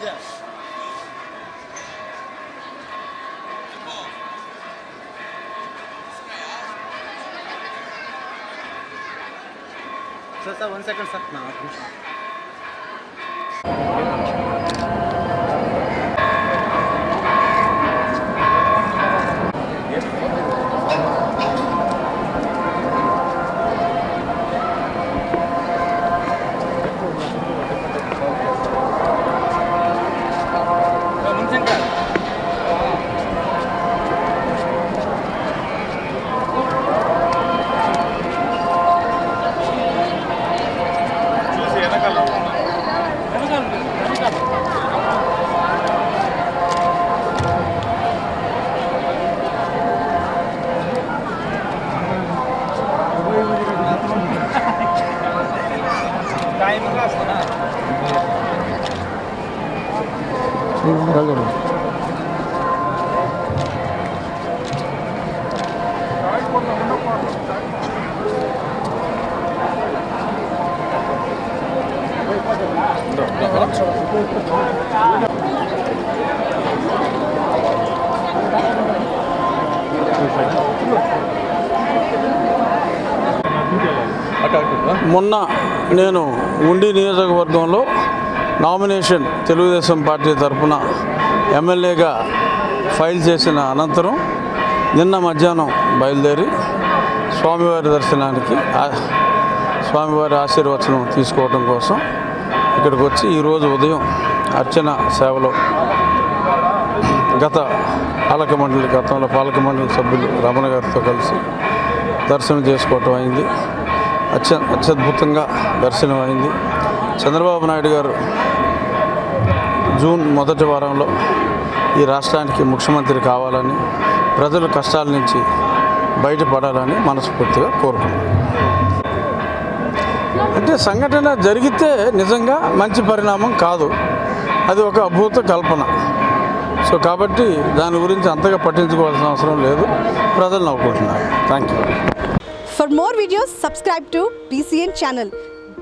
Yes. Sir, sir, one second, sir. ఒక నిమిషం. మొన్న నేను ఉండి నియోజకవర్గంలో నామినేషన్ తెలుగుదేశం పార్టీ తరఫున ఎమ్మెల్యేగా ఫైల్ చేసిన అనంతరం నిన్న మధ్యాహ్నం బయలుదేరి స్వామివారి దర్శనానికి స్వామివారి ఆశీర్వచనం తీసుకోవడం కోసం ఇక్కడికి వచ్చి ఈరోజు ఉదయం అర్చన సేవలో గత పాలక మండలి గతంలో పాలక మండలి సభ్యులు రమణ గారితో కలిసి దర్శనం చేసుకోవటం అయింది. అత్య అత్యద్భుతంగా దర్శనం అయింది. చంద్రబాబు నాయుడు గారు జూన్ మొదటి వారంలో ఈ రాష్ట్రానికి ముఖ్యమంత్రి కావాలని ప్రజల కష్టాల నుంచి బయటపడాలని మనస్ఫూర్తిగా కోరుకున్నాం అంటే సంఘటన జరిగితే నిజంగా మంచి పరిణామం కాదు. అది ఒక అద్భుత కల్పన. సో కాబట్టి దాని గురించి అంతగా పట్టించుకోవాల్సిన అవసరం లేదు. ప్రజలు నవ్వుకుంటున్నారు. Thank you for more videos subscribe to BCN channel